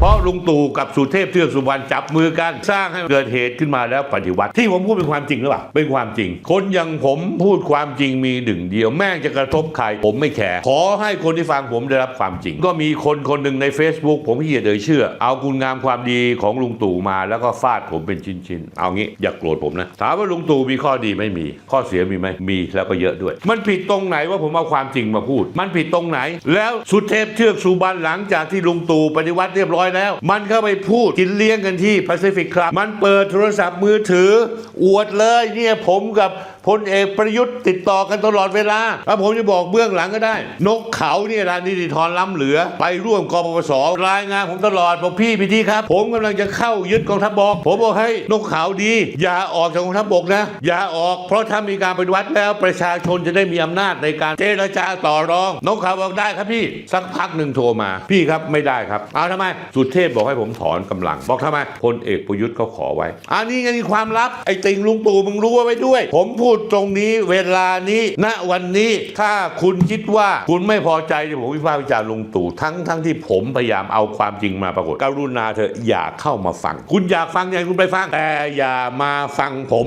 เพราะลุงตู่กับสุเทพเทือกสุบรรณจับมือกันสร้างให้เกิดเหตุขึ้นมาแล้วปฏิวัติ ที่ผมพูดเป็นความจริงหรือเปล่าเป็นความจริง คนอย่างผมพูดความจริงมีหนึ่งเดียวแม่งจะกระทบใครผมไม่แคร์ขอให้คนที่ฟังผมได้รับความจริง ก็มีคนคนหนึ่งใน Facebook ผมขี้เกียเอ่ยชื่อ เอาคุณงามความดีของลุงตู่มาแล้วก็ฟาดผมเป็นชิ้นๆเอางี้อย่าโกรธผมนะถามว่าลุงตู่มีข้อดีไม่มี ข้อเสียมีไหมมีแล้วก็เยอะด้วย มันผิดตรงไหนว่าผมเอาความจริงมาพูด มันผิดตรงไหน แล้วสุเทพเทือกสุบรรณหลังจากที่ลุงตู่ปฏิวัติเรียบร้อยแล้ว มันเข้าไปพูดกินเลี้ยงกันที่ Pacific Club มันเปิดโทรศัพท์มือถือ อวดเลยเนี่ยผมกับพลเอกประยุทธ์ติดต่อกันตลอดเวลาแล้วผมจะบอกเบื้องหลังก็ได้ นกเขาเนี่ยรานิติธรล้ำเหลือ ไปร่วมกปปสรายงานผมตลอดบอกพี่พี่ที่ครับ ผมกำลังจะเข้ายึดกองทัพบกผมบอกให้นกเขาดี อย่าออกจากกองทัพบกนะ อย่าออก เพราะถ้ามีการปฏิวัติแล้วประชาชนจะได้มีอำนาจในการเจรจาต่อรอง นกเขาบอกได้ครับพี่ สักพักหนึ่งโทรมา พี่ครับไม่ได้ครับ เอาทำไมสุเทพบอกให้ผมถอนกำลัง บอกทำไมพลเอกประยุทธ์เขาขอไว้ อันนี้ไงนี่ความลับไอ้ติงลุงตู่มึงรู้เอาไว้ด้วย ผมพูดตรงนี้เวลานี้ ณวันนี้ถ้าคุณคิดว่าคุณไม่พอใจที่ผมวิพากษ์วิจารณ์ลุงตู่ทั้งทั้งที่ผมพยายามเอาความจริงมาปรากฏกรุณาเถอะอย่าเข้ามาฟัง คุณอยากฟังอย่างคุณไปฟังแต่อย่ามาฟังผม